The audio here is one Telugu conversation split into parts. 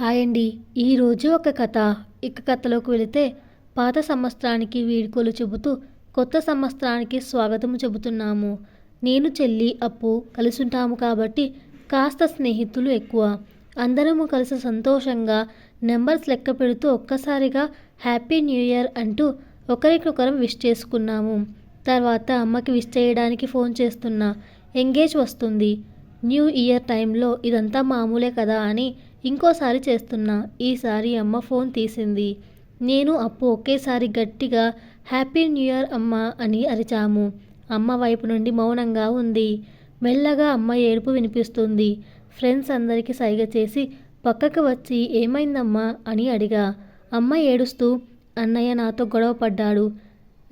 హాయ్ అండి ఈరోజు ఒక కథ. ఇక కథలోకి వెళితే పాత సంవత్సరానికి వీడ్కోలు చెబుతూ కొత్త సంవత్సరానికి స్వాగతం చెబుతున్నాము. నేను చెల్లి అప్పు కలిసుంటాము కాబట్టి కాస్త స్నేహితులు ఎక్కువ. అందరము కలిసి సంతోషంగా నెంబర్స్ లెక్క పెడుతూ ఒక్కసారిగా హ్యాపీ న్యూ ఇయర్ అంటూ ఒకరికొకరం విష్ చేసుకున్నాము. తర్వాత అమ్మకి విష్ చేయడానికి ఫోన్ చేస్తున్నా. ఎంగేజ్ వస్తుంది. న్యూ ఇయర్ టైంలో ఇదంతా మామూలే కదా అని ఇంకోసారి చేస్తున్నా. ఈసారి అమ్మ ఫోన్ తీసింది. నేను అప్పు ఒకేసారి గట్టిగా హ్యాపీ న్యూ ఇయర్ అమ్మ అని అరిచాము. అమ్మ వైపు నుండి మౌనంగా ఉంది. మెల్లగా అమ్మ ఏడుపు వినిపిస్తుంది. ఫ్రెండ్స్ అందరికీ సైగ చేసి పక్కకు వచ్చి ఏమైందమ్మా? అని అడిగా. అమ్మ ఏడుస్తూ అన్నయ్య నాతో గొడవ పడ్డాడు.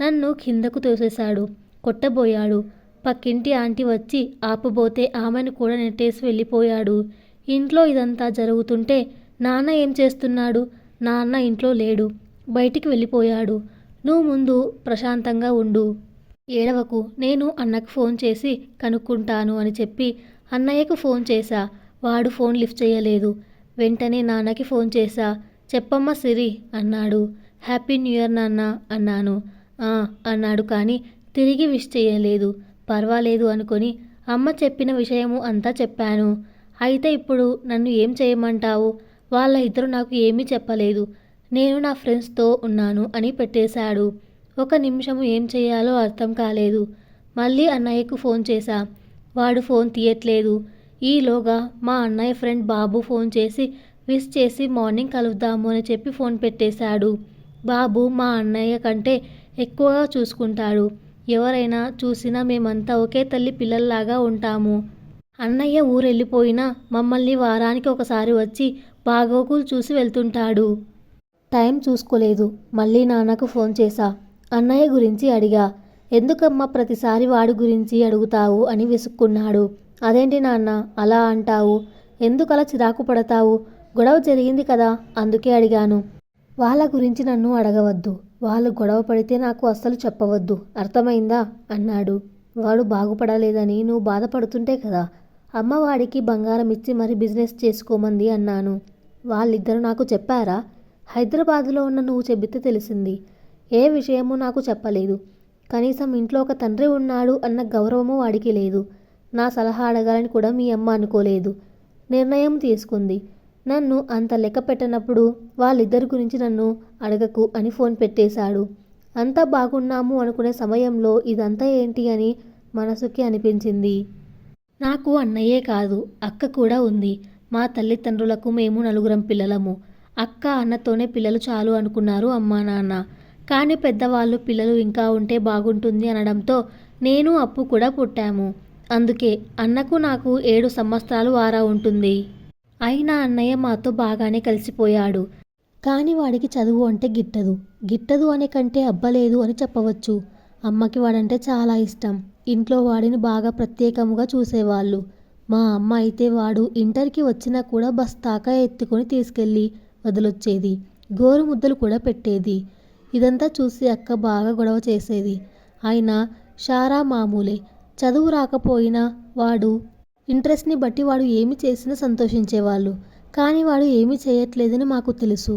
నన్ను కిందకు తోసేశాడు. కొట్టబోయాడు. పక్కింటి ఆంటీ వచ్చి ఆపబోతే ఆమెను కూడా నెట్టేసి వెళ్ళిపోయాడు. ఇంట్లో ఇదంతా జరుగుతుంటే నాన్న ఏం చేస్తున్నాడు? నాన్న ఇంట్లో లేడు. బయటికి వెళ్ళిపోయాడు. నువ్వు ముందు ప్రశాంతంగా ఉండు. ఏడవకు. నేను అన్నకు ఫోన్ చేసి కనుక్కుంటాను అని చెప్పి అన్నయ్యకు ఫోన్ చేశా. వాడు ఫోన్ లిఫ్ట్ చేయలేదు. వెంటనే నాన్నకి ఫోన్ చేశా. చెప్పమ్మ సిరి అన్నాడు. హ్యాపీ న్యూ ఇయర్ నాన్న అన్నాను. "ఆ" అన్నాడు కానీ తిరిగి విష్ చేయలేదు. పర్వాలేదు అనుకొని అమ్మ చెప్పిన విషయము అంతా చెప్పాను. అయితే ఇప్పుడు నన్ను ఏం చేయమంటావు? వాళ్ళ ఇద్దరు నాకు ఏమీ చెప్పలేదు. నేను నా ఫ్రెండ్స్తో ఉన్నాను అని పెట్టేశాడు. ఒక నిమిషము ఏం చేయాలో అర్థం కాలేదు. మళ్ళీ అన్నయ్యకు ఫోన్ చేశా. వాడు ఫోన్ తీయట్లేదు. ఈలోగా మా అన్నయ్య ఫ్రెండ్ బాబు ఫోన్ చేసి విష్ చేసి మార్నింగ్ కలుద్దాము అని చెప్పి ఫోన్ పెట్టేశాడు. బాబు మా అన్నయ్య కంటే ఎక్కువగా చూసుకుంటాడు. ఎవరైనా చూసినా మేమంతా ఒకే తల్లి పిల్లల్లాగా ఉంటాము. అన్నయ్య ఊరెళ్ళిపోయినా మమ్మల్ని వారానికి ఒకసారి వచ్చి బాగోగులు చూసి వెళ్తుంటాడు. టైం చూసుకోలేదు. మళ్ళీ నాన్నకు ఫోన్ చేశా. అన్నయ్య గురించి అడిగా. ఎందుకమ్మా ప్రతిసారి వాడి గురించి అడుగుతావు అని విసుక్కున్నాడు. అదేంటి నాన్న? అలా అంటావు. ఎందుకలా చిరాకు పడతావు? గొడవ జరిగింది కదా? అందుకే అడిగాను. వాళ్ళ గురించి నన్ను అడగవద్దు. వాళ్ళు గొడవ పడితే నాకు అస్సలు చెప్పవద్దు. అర్థమైందా? అన్నాడు. వాడు బాగుపడలేదని నువ్వు బాధపడుతుంటే కదా? అమ్మవాడికి బంగారం ఇచ్చి మరి బిజినెస్ చేసుకోమంది అన్నాను. వాళ్ళిద్దరూ నాకు చెప్పారా? హైదరాబాదులో ఉన్న నువ్వు చెబితే తెలిసింది. ఏ విషయము నాకు చెప్పలేదు. కనీసం ఇంట్లో ఒక తండ్రి ఉన్నాడు అన్న గౌరవము వాడికి లేదు. నా సలహా అడగాలని కూడా మీ అమ్మ అనుకోలేదు. నిర్ణయం తీసుకుంది. నన్ను అంత లెక్క పెట్టనప్పుడు వాళ్ళిద్దరి గురించి నన్ను అడగకు అని ఫోన్ పెట్టేశాడు. అంతా బాగున్నాము అనుకునే సమయంలో ఇదంతా ఏంటి అని మనసుకి అనిపించింది. నాకు అన్నయ్యే కాదు అక్క కూడా ఉంది. మా తల్లిదండ్రులకు మేము నలుగురం పిల్లలము. అక్క అన్నతోనే పిల్లలు చాలు అనుకున్నారు అమ్మా నాన్న. కానీ పెద్దవాళ్ళు పిల్లలు ఇంకా ఉంటే బాగుంటుంది అనడంతో నేను అప్పు కూడా పుట్టాము. అందుకే అన్నకు నాకు ఏడు సంవత్సరాలు వారా ఉంటుంది. అయినా అన్నయ్య మాతో బాగానే కలిసిపోయాడు. కానీ వాడికి చదువు అంటే గిట్టదు. గిట్టదు అనే కంటే అబ్బలేదు అని చెప్పవచ్చు. అమ్మకి వాడంటే చాలా ఇష్టం. ఇంట్లో వాడిని బాగా ప్రత్యేకముగా చూసేవాళ్ళు. మా అమ్మ అయితే వాడు ఇంటర్కి వచ్చినా కూడా బస్ తాకా ఎత్తుకొని తీసుకెళ్ళి వదిలొచ్చేది. గోరు ముద్దలు కూడా పెట్టేది. ఇదంతా చూసి అక్క బాగా గొడవ చేసేది. అయినా షారా మామూలే. చదువు రాకపోయినా వాడు ఇంట్రెస్ట్ని బట్టి వాడు ఏమి చేసినా సంతోషించేవాళ్ళు. కానీ వాడు ఏమీ చేయట్లేదని మాకు తెలుసు.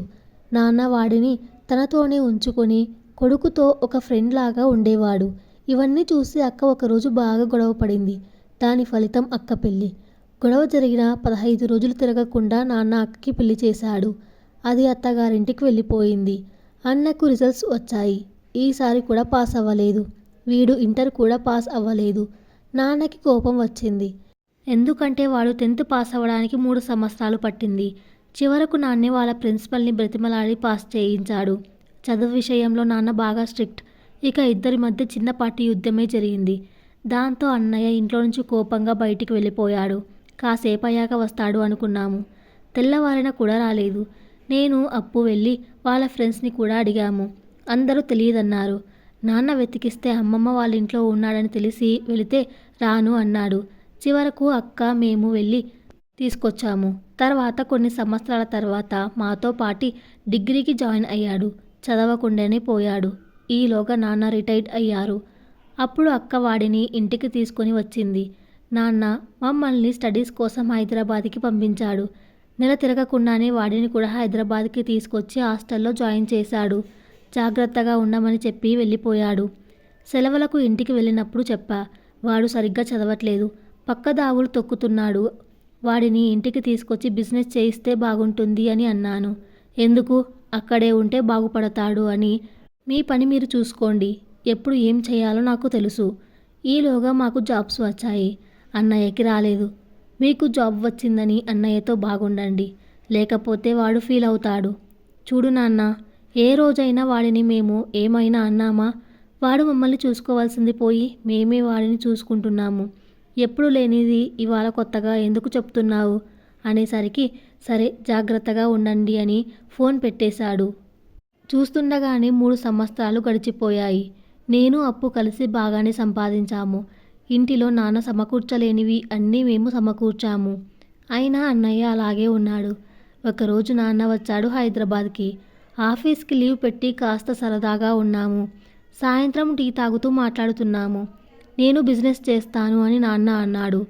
నాన్న వాడిని తనతోనే ఉంచుకొని కొడుకుతో ఒక ఫ్రెండ్ లాగా ఉండేవాడు. ఇవన్నీ చూసి అక్క ఒకరోజు బాగా గొడవ పడింది. దాని ఫలితం అక్క పెళ్ళి. గొడవ జరిగిన పదహైదు రోజులు తిరగకుండా నాన్న అక్కకి పెళ్ళి చేశాడు. అది అత్తగారింటికి వెళ్ళిపోయింది. అన్నకు రిజల్ట్స్ వచ్చాయి. ఈసారి కూడా పాస్ అవ్వలేదు. వీడు ఇంటర్ కూడా పాస్ అవ్వలేదు. నాన్నకి కోపం వచ్చింది. ఎందుకంటే వాడు టెన్త్ పాస్ అవ్వడానికి మూడు సంవత్సరాలు పట్టింది. చివరకు నాన్నే వాళ్ళ ప్రిన్సిపల్ని బ్రతిమలాడి పాస్ చేయించాడు. చదువు విషయంలో నాన్న బాగా స్ట్రిక్ట్. ఇక ఇద్దరి మధ్య చిన్నపాటి యుద్ధమే జరిగింది. దాంతో అన్నయ్య ఇంట్లో నుంచి కోపంగా బయటికి వెళ్ళిపోయాడు. కాసేపు అయ్యాక వస్తాడు అనుకున్నాము. తెల్లవారిన కూడా రాలేదు. నేను అప్పు వెళ్ళి వాళ్ళ ఫ్రెండ్స్ని కూడా అడిగాము. అందరూ తెలియదన్నారు. నాన్న వెతికిస్తే అమ్మమ్మ వాళ్ళ ఇంట్లో ఉన్నాడని తెలిసి వెళితే రాను అన్నాడు. చివరకు అక్క మేము వెళ్ళి తీసుకొచ్చాము. తర్వాత కొన్ని సంవత్సరాల తర్వాత మాతో పాటి డిగ్రీకి జాయిన్ అయ్యాడు. చదవకుండానే పోయాడు. ఈలోగా నాన్న రిటైర్డ్ అయ్యారు. అప్పుడు అక్క వాడిని ఇంటికి తీసుకొని వచ్చింది. నాన్న మమ్మల్ని స్టడీస్ కోసం హైదరాబాద్కి పంపించాడు. నెల తిరగకుండానే వాడిని కూడా హైదరాబాద్కి తీసుకొచ్చి హాస్టల్లో జాయిన్ చేశాడు. జాగ్రత్తగా ఉండమని చెప్పి వెళ్ళిపోయాడు. సెలవులకు ఇంటికి వెళ్ళినప్పుడు చెప్పా వాడు సరిగ్గా చదవట్లేదు. పక్క దావులు తొక్కుతున్నాడు. వాడిని ఇంటికి తీసుకొచ్చి బిజినెస్ చేయిస్తే బాగుంటుంది అని అన్నాను. ఎందుకు? అక్కడే ఉంటే బాగుపడతాడు అని మీ పని మీరు చూసుకోండి. ఎప్పుడు ఏం చేయాలో నాకు తెలుసు. ఈలోగా మాకు జాబ్స్ వచ్చాయి. అన్నయ్యకి రాలేదు. మీకు జాబ్ వచ్చిందని అన్నయ్యతో బాగుండండి. లేకపోతే వాడు ఫీల్ అవుతాడు. చూడు నాన్న ఏ రోజైనా వాడిని మేము ఏమైనా అన్నామా? వాడు మమ్మల్ని చూసుకోవాల్సింది పోయి మేమే వాడిని చూసుకుంటున్నాము. ఎప్పుడు లేనిది ఇవాళ కొత్తగా ఎందుకు చెప్తున్నావు? అనేసరికి సరే జాగ్రత్తగా ఉండండి అని ఫోన్ పెట్టేశాడు. చూస్తుండగానే మూడు సంవత్సరాలు గడిచిపోయాయి. నేను అప్పు కలిసి బాగానే సంపాదించాము. ఇంటిలో నాన్న సమకూర్చలేనివి అన్నీ మేము సమకూర్చాము. అయినా అన్నయ్య అలాగే ఉన్నాడు. ఒకరోజు నాన్న వచ్చాడు హైదరాబాద్కి. ఆఫీస్కి లీవ్ పెట్టి కాస్త సరదాగా ఉన్నాము. సాయంత్రం టీ తాగుతూ మాట్లాడుతున్నాము. నేను బిజినెస్ చేస్తాను అని నాన్న అన్నాడు.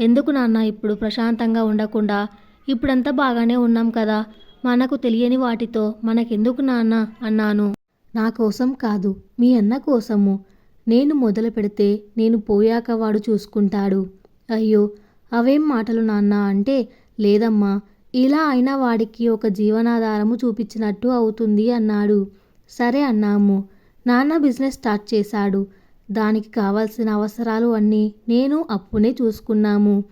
ఎందుకు నాన్న ఇప్పుడు ప్రశాంతంగా ఉండకుండా? ఇప్పుడంతా బాగానే ఉన్నాం కదా. మనకు తెలియని వాటితో మనకెందుకు నాన్న అన్నాను. నా కోసం కాదు మీ అన్న కోసము. నేను మొదలు పెడితే నేను పోయాక వాడు చూసుకుంటాడు. అయ్యో అవేం మాటలు నాన్న అంటే లేదమ్మా ఇలా అయినా వాడికి ఒక జీవనాధారము చూపించినట్టు అవుతుంది అన్నాడు. సరే అన్నాము. నాన్న బిజినెస్ స్టార్ట్ చేశాడు. దానికి కావాల్సిన అవసరాలు అన్నీ నేను అప్పునే చూసుకున్నాము.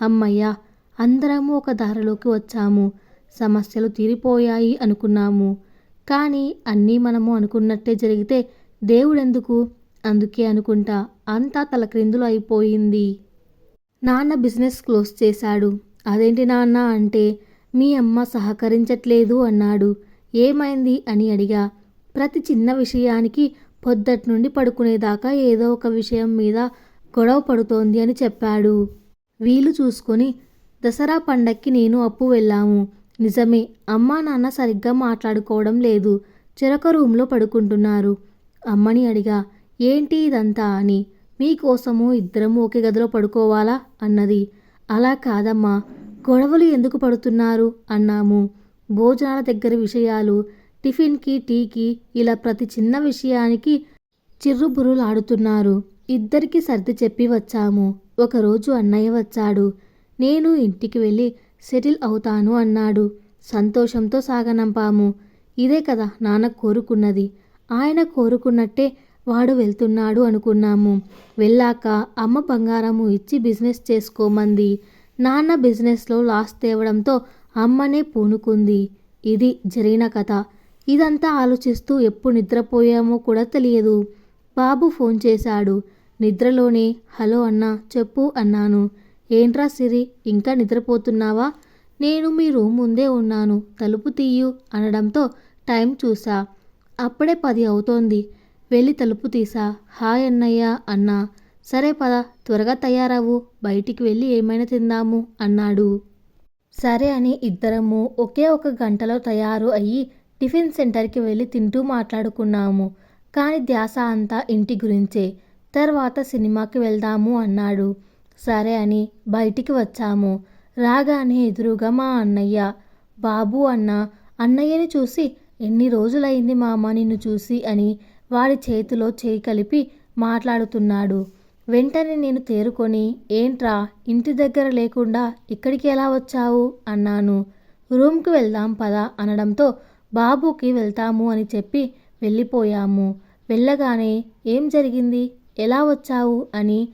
అమ్మయ్య అందరము ఒక దారిలోకి వచ్చాము. సమస్యలు తీరిపోయాయి అనుకున్నాము. కానీ అన్నీ మనము అనుకున్నట్టే జరిగితే దేవుడెందుకు? అందుకే అనుకుంటా అంతా తలక్రిందులు అయిపోయింది. నాన్న బిజినెస్ క్లోజ్ చేశాడు. అదేంటి నాన్న అంటే మీ అమ్మ సహకరించట్లేదు అన్నాడు. ఏమైంది? అని అడిగా. ప్రతి చిన్న విషయానికి పొద్దటి నుండి పడుకునేదాకా ఏదో ఒక విషయం మీద గొడవ పడుతోంది అని చెప్పాడు. వీలు చూసుకొని దసరా పండక్కి నేను అప్పు వెళ్ళాము. నిజమే అమ్మా నాన్న సరిగ్గా మాట్లాడుకోవడం లేదు చెరొక రూమ్లో పడుకుంటున్నారు. అమ్మని అడిగా ఏంటి ఇదంతా? అని. మీకోసము ఇద్దరము ఒకే గదిలో పడుకోవాలా? అన్నది. అలా కాదమ్మా గొడవలు ఎందుకు పడుతున్నారు? అన్నాము. భోజనాల దగ్గర విషయాలు టిఫిన్కి టీకి ఇలా ప్రతి చిన్న విషయానికి చిర్రుబురులాడుతున్నారు ఇద్దరికి సర్ది చెప్పి వచ్చాము. ఒకరోజు అన్నయ్య వచ్చాడు. నేను ఇంటికి వెళ్ళి సెటిల్ అవుతాను అన్నాడు. సంతోషంతో సాగనంపాము. ఇదే కదా నాన్న కోరుకున్నది. ఆయన కోరుకున్నట్టే వాడు వెళ్తున్నాడు అనుకున్నాము. వెళ్ళాక అమ్మ బంగారము ఇచ్చి బిజినెస్ చేసుకోమంది. నాన్న బిజినెస్లో లాస్ తేవడంతో అమ్మనే పూనుకుంది. ఇది జరిగిన కథ. ఇదంతా ఆలోచిస్తూ ఎప్పుడు నిద్రపోయామో కూడా తెలియదు. బాబు ఫోన్ చేశాడు. నిద్రలోనే హలో అన్నా చెప్పు అన్నాను. ఏంట్రా సిరి ఇంకా నిద్రపోతున్నావా? నేను మీ రూమ్ ముందే ఉన్నాను. తలుపు తీయు అనడంతో టైం చూసా. అప్పుడే పది అవుతోంది. వెళ్ళి తలుపు తీసా. హాయ్ అన్నయ్య అన్నా. సరే పద త్వరగా తయారవు బయటికి వెళ్ళి ఏమైనా తిందాము అన్నాడు. సరే అని ఇద్దరము ఒకే ఒక గంటలో తయారు అయ్యి టిఫిన్ సెంటర్కి వెళ్ళి తింటూ మాట్లాడుకున్నాము. కానీ ధ్యాస అంతా ఇంటి గురించే. తర్వాత సినిమాకి వెళ్దాము అన్నాడు. సరే అని బయటికి వచ్చాము. రాగానే ఎదురుగా మా అన్నయ్య. బాబు అన్న అన్నయ్యని చూసి ఎన్ని రోజులైంది మామ నిన్ను చూసి అని వాడి చేతిలో చేయి కలిపి మాట్లాడుతున్నాడు. వెంటనే నేను తేరుకొని ఏంట్రా ఇంటి దగ్గర లేకుండా ఇక్కడికి ఎలా వచ్చావు? అన్నాను. రూమ్కి వెళ్దాం పద అనడంతో బాబుకి వెళ్తాము అని చెప్పి వెళ్ళిపోయాము. వెళ్ళగానే ఏం జరిగింది? ఎలా వచ్చావు? అని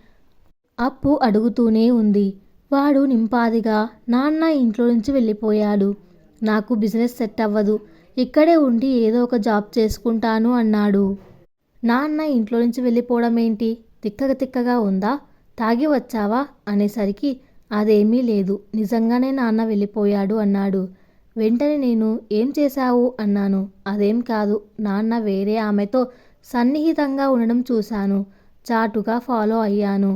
అప్పు అడుగుతూనే ఉంది. వాడు నింపాదిగా నాన్న ఇంట్లో నుంచి వెళ్ళిపోయాడు. నాకు బిజినెస్ సెట్ అవ్వదు. ఇక్కడే ఉండి ఏదో ఒక జాబ్ చేసుకుంటాను అన్నాడు. నాన్న ఇంట్లో నుంచి వెళ్ళిపోవడం ఏంటి తిక్కగ తిక్కగా ఉందా? తాగి వచ్చావా? అనేసరికి అదేమీ లేదు. నిజంగానే నాన్న వెళ్ళిపోయాడు అన్నాడు. వెంటనే నేను ఏం చేశావు? అన్నాను. అదేం కాదు. నాన్న వేరే ఆమెతో సన్నిహితంగా ఉండడం చూశాను. చాటుగా ఫాలో అయ్యాను.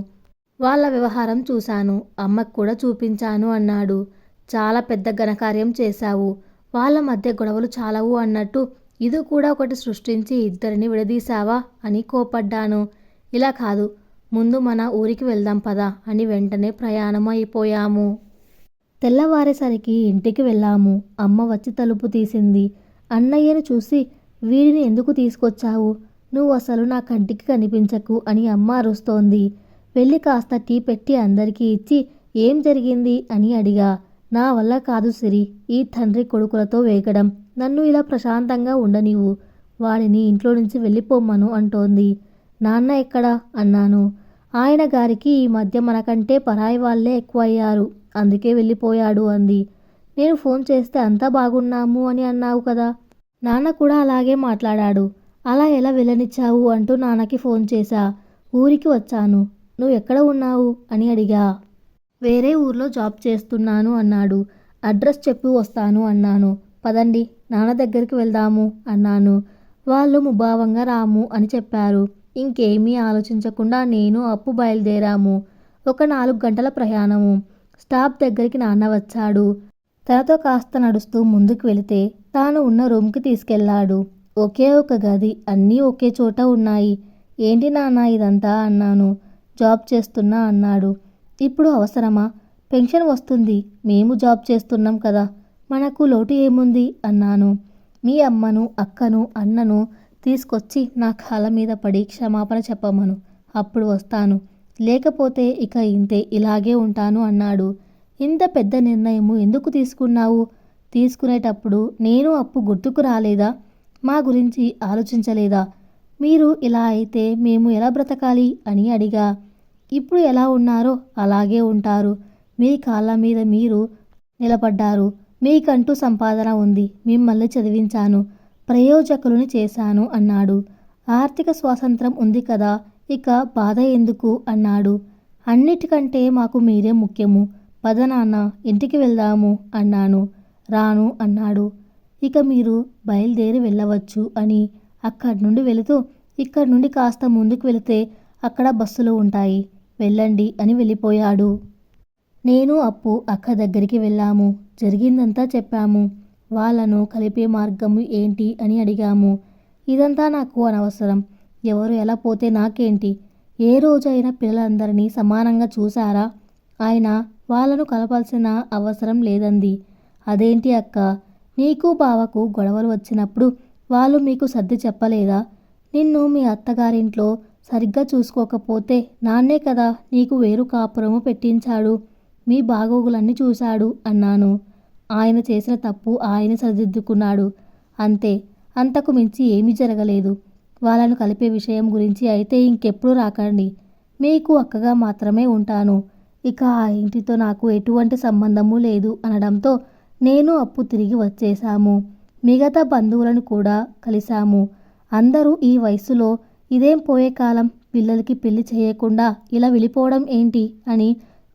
వాళ్ళ వ్యవహారం చూశాను. అమ్మకు కూడా చూపించాను అన్నాడు. చాలా పెద్ద ఘనకార్యం చేశావు. వాళ్ళ మధ్య గొడవలు చాలవు అన్నట్టు ఇది కూడా ఒకటి సృష్టించి ఇద్దరిని విడదీశావా అని కోపడ్డాను. ఇలా కాదు ముందు మన ఊరికి వెళ్దాం పదా అని వెంటనే ప్రయాణం అయిపోయాము. తెల్లవారేసరికి ఇంటికి వెళ్ళాము. అమ్మ వచ్చి తలుపు తీసింది. అన్నయ్యను చూసి వీడిని ఎందుకు తీసుకొచ్చావు? నువ్వు అసలు నా కంటికి కనిపించకు అని అమ్మ అరుస్తోంది. వెళ్ళి కాస్త టీ పెట్టి అందరికీ ఇచ్చి ఏం జరిగింది? అని అడిగా. నా వల్ల కాదు సిరి ఈ తండ్రి కొడుకులతో వేగడం. నన్ను ఇలా ప్రశాంతంగా ఉండనివు వాడిని ఇంట్లో నుంచి వెళ్ళిపోమ్మను అంటోంది. నాన్న ఎక్కడా? అన్నాను. ఆయన గారికి ఈ మధ్య మనకంటే పరాయి వాళ్ళే ఎక్కువయ్యారు. అందుకే వెళ్ళిపోయాడు అంది. నేను ఫోన్ చేస్తే అంతా బాగున్నాము అని అన్నావు కదా. నాన్న కూడా అలాగే మాట్లాడాడు. అలా ఎలా వెళ్ళనిచ్చావు? అంటూ నాన్నకి ఫోన్ చేశా. ఊరికి వచ్చాను. నువ్వు ఎక్కడ ఉన్నావు? అని అడిగా. వేరే ఊర్లో జాబ్ చేస్తున్నాను అన్నాడు. అడ్రస్ చెప్పి వస్తాను అన్నాను. పదండి నాన్న దగ్గరికి వెళ్దాము అన్నాను. వాళ్ళు ముభావంగా రాము అని చెప్పారు. ఇంకేమీ ఆలోచించకుండా నేను అప్పు బయలుదేరాము. ఒక నాలుగు గంటల ప్రయాణము. స్టాప్ దగ్గరికి నాన్న వచ్చాడు. తనతో కాస్త నడుస్తూ ముందుకు వెళితే తాను ఉన్న రూమ్కి తీసుకెళ్ళాడు. ఒకే ఒక గది అన్నీ ఒకే చోట ఉన్నాయి. ఏంటి నాన్న ఇదంతా? అన్నాను. జాబ్ చేస్తున్నా అన్నాడు. ఇప్పుడు అవసరమా? పెన్షన్ వస్తుంది. మేము జాబ్ చేస్తున్నాం కదా. మనకు లోటు ఏముంది? అన్నాను. మీ అమ్మను అక్కను అన్నను తీసుకొచ్చి నా కాళ్ళ మీద పడి క్షమాపణ చెప్పమను. అప్పుడు వస్తాను. లేకపోతే ఇక ఇంతే ఇలాగే ఉంటాను అన్నాడు. ఇంత పెద్ద నిర్ణయము ఎందుకు తీసుకున్నావు? తీసుకునేటప్పుడు నేను అప్పు గుర్తుకు రాలేదా? మా గురించి ఆలోచించలేదా? మీరు ఇలా అయితే మేము ఎలా బ్రతకాలి? అని అడిగా. ఇప్పుడు ఎలా ఉన్నారో అలాగే ఉంటారు. మీ కాళ్ళ మీద మీరు నిలబడ్డారు. మీకంటూ సంపాదన ఉంది. మిమ్మల్ని చదివించాను. ప్రయోజకులని చేశాను అన్నాడు. ఆర్థిక స్వాతంత్రం ఉంది కదా. ఇక బాధ ఎందుకు? అన్నాడు. అన్నిటికంటే మాకు మీరే ముఖ్యము. పద నాన్న ఇంటికి వెళ్దాము అన్నాను. రాను అన్నాడు. ఇక మీరు బయలుదేరి వెళ్ళవచ్చు అని అక్కడి నుండి వెళుతూ ఇక్కడి నుండి కాస్త ముందుకు వెళితే అక్కడ బస్సులు ఉంటాయి. వెళ్ళండి అని వెళ్ళిపోయాడు. నేను అప్పు అక్క దగ్గరికి వెళ్ళాము. జరిగిందంతా చెప్పాము. వాళ్ళను కలిపే మార్గము ఏంటి అని అడిగాము. ఇదంతా నాకు అనవసరం. ఎవరు ఎలా పోతే నాకేంటి? ఏ రోజైనా పిల్లలందరినీ సమానంగా చూశారా? ఆయన వాళ్ళను కలపాల్సిన అవసరం లేదంది. అదేంటి అక్క? నీకు బావకు గొడవలు వచ్చినప్పుడు వాళ్ళు మీకు సర్ది చెప్పలేదా? నిన్ను మీ అత్తగారింట్లో సరిగ్గా చూసుకోకపోతే నాన్నే కదా నీకు వేరు కాపురము పెట్టించాడు. మీ బాగోగులన్నీ చూశాడు అన్నాను. ఆయన చేసిన తప్పు ఆయన సరిదిద్దుకున్నాడు. అంతే అంతకు మించి ఏమీ జరగలేదు. వాళ్ళను కలిపే విషయం గురించి అయితే ఇంకెప్పుడు రాకండి. మీకు అక్కగా మాత్రమే ఉంటాను. ఇక ఆ ఇంటితో నాకు ఎటువంటి సంబంధము లేదు అనడంతో నేను అప్పు తిరిగి వచ్చేశాము. మిగతా బంధువులను కూడా కలిశాము. అందరూ ఈ వయసులో ఇదేం పోయే కాలం? పిల్లలకి పెళ్ళి చేయకుండా ఇలా వెళ్ళిపోవడం ఏంటి? అని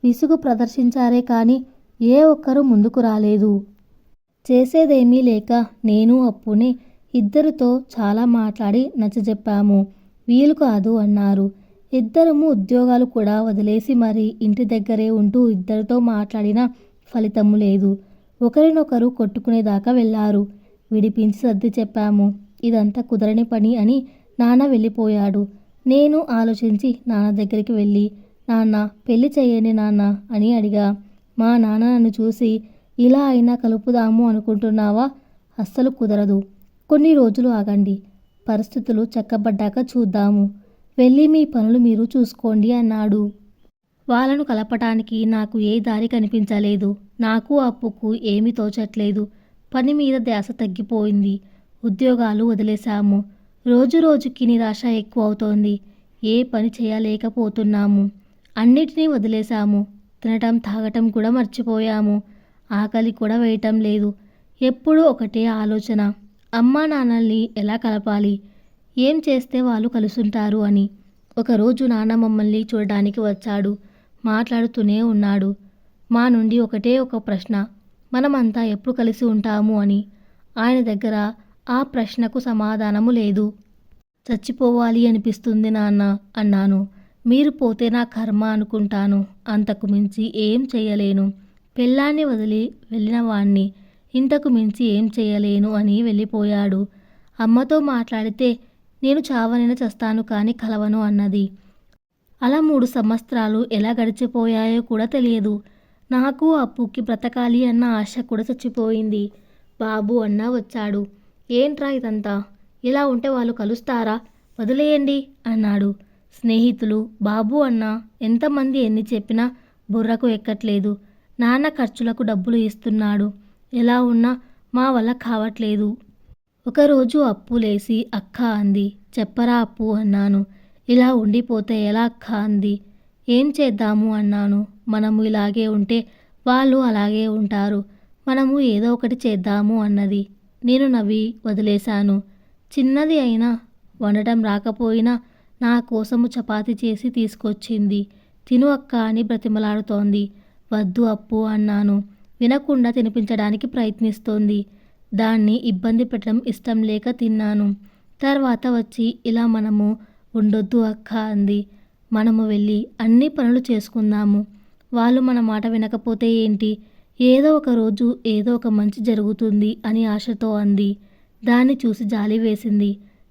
విసుగు ప్రదర్శించారే కానీ ఏ ఒక్కరూ ముందుకు రాలేదు. చేసేదేమీ లేక నేను అప్పుని ఇద్దరితో చాలా మాట్లాడి నచ్చజెప్పాము. వీలు కాదు అన్నారు. ఇద్దరము ఉద్యోగాలు కూడా వదిలేసి మరి ఇంటి దగ్గరే ఉంటూ ఇద్దరితో మాట్లాడిన ఫలితము లేదు. ఒకరినొకరు కొట్టుకునేదాకా వెళ్ళారు విడిపించి సర్ది చెప్పాము. ఇదంతా కుదరని పని అని నాన్న వెళ్ళిపోయాడు. నేను ఆలోచించి నాన్న దగ్గరికి వెళ్ళి నాన్న పెళ్ళి చేయని నాన్న అని అడిగా. మా నాన్న నన్ను చూసి ఇలా అయినా కలుపుదాము అనుకుంటున్నావా? అస్సలు కుదరదు. కొన్ని రోజులు ఆగండి. పరిస్థితులు చక్కబడ్డాక చూద్దాము. వెళ్ళి మీ పనులు మీరు చూసుకోండి అన్నాడు. వాళ్ళను కలపటానికి నాకు ఏ దారి కనిపించలేదు. నాకు అప్పుకు ఏమీ తోచట్లేదు. పని మీద ధ్యాస తగ్గిపోయింది. ఉద్యోగాలు వదిలేశాము. రోజు రోజుకి నిరాశ ఎక్కువ అవుతోంది ఏ పని చేయలేకపోతున్నాము. అన్నిటినీ వదిలేశాము. తినటం తాగటం కూడా మర్చిపోయాము. ఆకలి కూడా వేయటం లేదు. ఎప్పుడూ ఒకటే ఆలోచన. అమ్మా నాన్నల్ని ఎలా కలపాలి? ఏం చేస్తే వాళ్ళు కలుసుంటారు అని. ఒకరోజు నాన్న మమ్మల్ని చూడడానికి వచ్చాడు. మాట్లాడుతూనే ఉన్నాడు. మా నుండి ఒకటే ఒక ప్రశ్న. మనమంతా ఎప్పుడు కలిసి ఉంటాము అని. ఆయన దగ్గర ఆ ప్రశ్నకు సమాధానము లేదు. చచ్చిపోవాలి అనిపిస్తుంది నాన్న అన్నాను. మీరు పోతే నా కర్మ అనుకుంటాను. అంతకు మించి ఏం చేయలేను. పెళ్ళాన్ని వదిలి వెళ్ళిన వాణ్ణి. ఇంతకు మించి ఏం చేయలేను అని వెళ్ళిపోయాడు. అమ్మతో మాట్లాడితే నేను చావనైనా చస్తాను కానీ కలవను అన్నది. అలా మూడు సంవత్సరాలు ఎలా గడిచిపోయాయో కూడా తెలియదు. నాకు అప్పుకి బ్రతకాలి అన్న ఆశ కూడా చచ్చిపోయింది. బాబు అన్న వచ్చాడు. ఏంట్రా ఇదంతా? ఇలా ఉంటే వాళ్ళు కలుస్తారా? వదిలేయండి అన్నాడు. స్నేహితులు బాబు అన్న ఎంతమంది ఎన్ని చెప్పినా బుర్రకు ఎక్కట్లేదు. నాన్న ఖర్చులకు డబ్బులు ఇస్తున్నాడు. ఎలా ఉన్నా మా వల్ల కావట్లేదు. ఒకరోజు అప్పు లేసి అక్క అంది. చెప్పరా అప్పు అన్నాను. ఇలా ఉండిపోతే ఎలా అక్క అంది. ఏం చేద్దాము అన్నాను. మనము ఇలాగే ఉంటే వాళ్ళు అలాగే ఉంటారు. మనము ఏదో ఒకటి చేద్దాము అన్నది. నేను నవ్వి వదిలేశాను. చిన్నది అయినా వండటం రాకపోయినా నా కోసము చపాతి చేసి తీసుకొచ్చింది. తిను అక్క అని బ్రతిమలాడుతోంది. వద్దు అప్పు అన్నాను. వినకుండా తినిపించడానికి ప్రయత్నిస్తోంది. దాన్ని ఇబ్బంది పెట్టడం ఇష్టం లేక తిన్నాను. తర్వాత వచ్చి ఇలా మనము ఉండొద్దు అక్క అంది. మనము వెళ్ళి అన్ని పనులు చేసుకుందాము. వాళ్ళు మన మాట వినకపోతే ఏంటి? ఏదో ఒక రోజు ఏదో ఒక మంచి జరుగుతుంది అని ఆశతో అంది. దాన్ని చూసి జాలి వేసింది.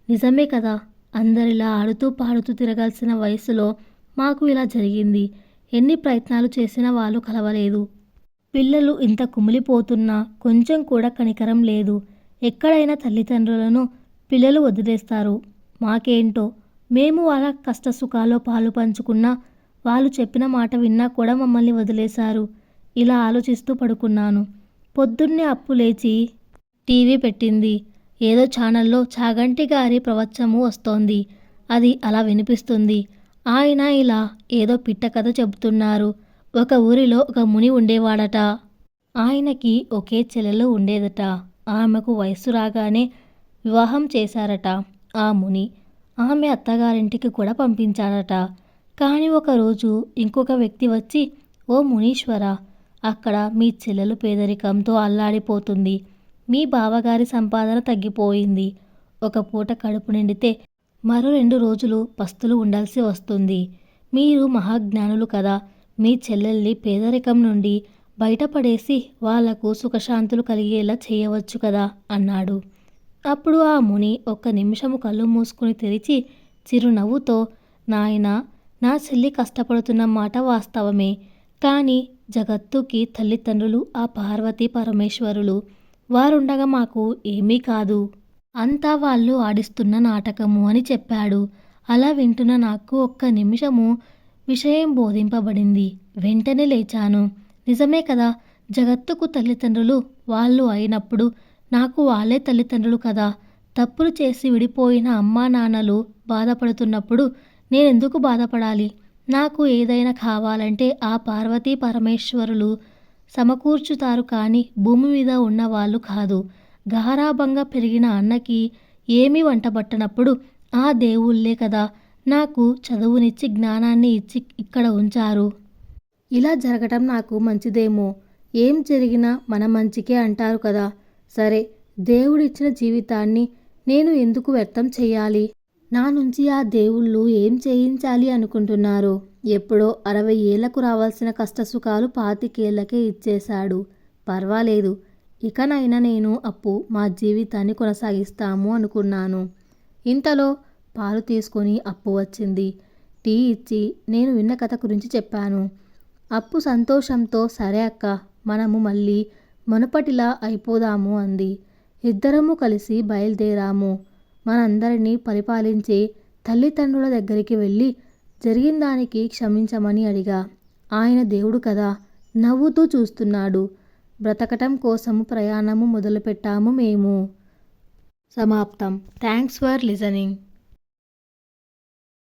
నిజమే కదా అందరిలా ఆడుతూ పాడుతూ తిరగాల్సిన వయసులో మాకు ఇలా జరిగింది. ఎన్ని ప్రయత్నాలు చేసినా వాళ్ళు కలవలేదు. పిల్లలు ఇంత కుమిలిపోతున్నా కొంచెం కూడా కనికరం లేదు. ఎక్కడైనా తల్లిదండ్రులను పిల్లలు వదిలేస్తారు. మాకేంటో మేము వాళ్ళ కష్ట సుఖాల్లో పాలు పంచుకున్నా వాళ్ళు చెప్పిన మాట విన్నా కూడా మమ్మల్ని వదిలేశారు. ఇలా ఆలోచిస్తూ పడుకున్నాను. పొద్దున్నే అప్పు లేచి టీవీ పెట్టింది. ఏదో ఛానల్లో చాగంటి గారి ప్రవచము వస్తోంది. అది అలా వినిపిస్తుంది. ఆయన ఇలా ఏదో పిట్ట కథ చెబుతున్నారు. ఒక ఊరిలో ఒక ముని ఉండేవాడట. ఆయనకి ఒకే చెల్లెలు ఉండేదట. ఆమెకు వయస్సు రాగానే వివాహం చేశారట ఆ ముని. ఆమె అత్తగారింటికి కూడా పంపించారట. కానీ ఒకరోజు ఇంకొక వ్యక్తి వచ్చి ఓ మునీశ్వర అక్కడ మీ చెల్లెలు పేదరికంతో అల్లాడిపోతుంది. మీ బావగారి సంపాదన తగ్గిపోయింది. ఒక పూట కడుపు నిండితే మరో రెండు రోజులు పస్తులు ఉండాల్సి వస్తుంది. మీరు మహాజ్ఞానులు కదా. మీ చెల్లెల్ని పేదరికం నుండి బయటపడేసి వాళ్ళకు సుఖశాంతులు కలిగేలా చేయవచ్చు కదా అన్నాడు. అప్పుడు ఆ ముని ఒక్క నిమిషము కళ్ళు మూసుకుని తెరిచి చిరునవ్వుతో నాయన నా చెల్లి కష్టపడుతున్న మాట వాస్తవమే. కానీ జగత్తుకి తల్లిదండ్రులు ఆ పార్వతీ పరమేశ్వరులు. వారుండగా మాకు ఏమీ కాదు. అంతా వాళ్ళు ఆడిస్తున్న నాటకము అని చెప్పాడు. అలా వింటున్న నాకు ఒక్క నిమిషము విషయం బోధింపబడింది. వెంటనే లేచాను. నిజమే కదా జగత్తుకు తల్లిదండ్రులు వాళ్ళు అయినప్పుడు నాకు వాళ్ళే తల్లిదండ్రులు కదా. తప్పులు చేసి విడిపోయిన అమ్మా నాన్నలు బాధపడుతున్నప్పుడు నేనెందుకు బాధపడాలి? నాకు ఏదైనా కావాలంటే ఆ పార్వతీ పరమేశ్వరులు సమకూర్చుతారు కానీ భూమి మీద ఉన్నవాళ్ళు కాదు. గారాభంగా పెరిగిన అన్నకి ఏమీ వంటబట్టనప్పుడు ఆ దేవుళ్ళే కదా నాకు చదువునిచ్చి జ్ఞానాన్ని ఇచ్చి ఇక్కడ ఉంచారు. ఇలా జరగటం నాకు మంచిదేమో. ఏం జరిగినా మన మంచికే అంటారు కదా. సరే దేవుడిచ్చిన జీవితాన్ని నేను ఎందుకు వ్యర్థం చేయాలి నా నుంచి ఆ దేవుళ్ళు ఏం చేయించాలి అనుకుంటున్నారు? ఎప్పుడో అరవై ఏళ్ళకు రావాల్సిన కష్టసుఖాలు పాతికేళ్ళకే ఇచ్చేశాడు. పర్వాలేదు. ఇకనైనా నేను అప్పు మా జీవితాన్ని కొనసాగిస్తాము అనుకున్నాను. ఇంతలో పాలు తీసుకొని అప్పు వచ్చింది. టీ ఇచ్చి నేను విన్న కథ గురించి చెప్పాను. అప్పు సంతోషంతో సరే అక్క మనము మళ్ళీ మునుపటిలా అయిపోదాము అంది. ఇద్దరము కలిసి బయలుదేరాము. మనందరినీ పరిపాలించే తల్లిదండ్రుల దగ్గరికి వెళ్ళి జరిగిన దానికి క్షమించమని అడిగా. ఆయన దేవుడు కదా నవ్వుతూ చూస్తున్నాడు. బ్రతకటం కోసము ప్రయాణము మొదలుపెట్టాము మేము. సమాప్తం. Thanks for listening.